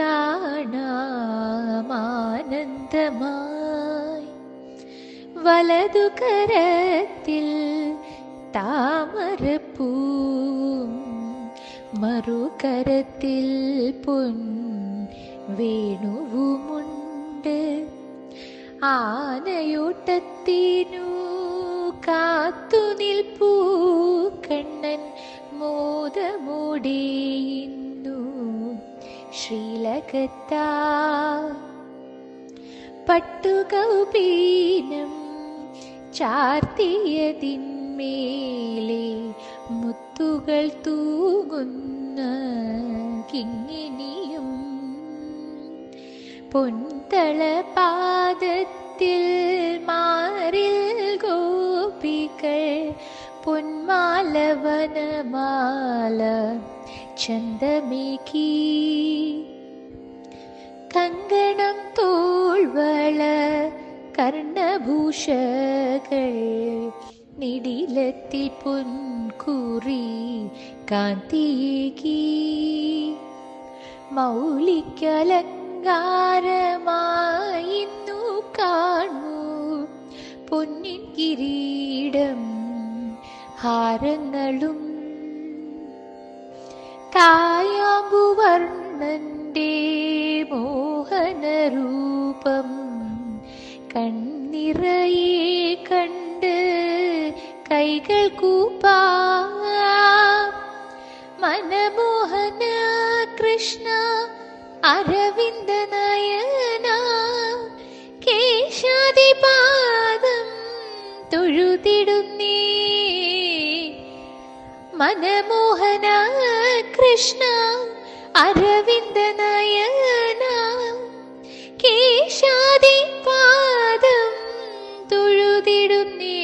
കാണാമാനന്ദമായി. വലതു കരത്തിൽ താമരപ്പൂ മറുകരത്തിൽ പൊൻ വേണുവുമുണ്ട് ആനയോട്ടത്തിനു കാത്തു ശ്രീലകത്താ. പട്ടുകൗപീനം ചാർത്തിയതിന്മേലെ മുത്തുകൾ തൂകുന്ന കിങ്ങിനിയും. പൊൻതളപാദത്തിൽ മാറിൽ ഗോപികൾ പൊന്മാലവനമാല ചന്തമേകി കങ്കണം തോൾവള കർണഭൂഷകൾ. നിടിലത്തിൽ പൊൻകുറി കാന്തിയേകി. മൗലിക്കലങ്കാരമായിന്നു കാണൂ. പൊന്നിൻ കിരീടം ഹാരങ്ങളും കായാമ്പുവർണന്റെ മോഹനരൂപം കണ്ണിറയെ കണ്ട് കൈകൾ കൂപ്പാ. മനമോഹന കൃഷ്ണ അരവിന്ദ നയന കേശാദിപാദം തൊഴുതിടുന്നേ. മനമോഹന കൃഷ്ണ അരവിന്ദ നയന കേശാദിപാദം തൊഴുതിടുന്നേ.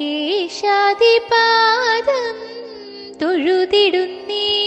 കേശാദിപാദം തൊഴുതിടുന്നേ.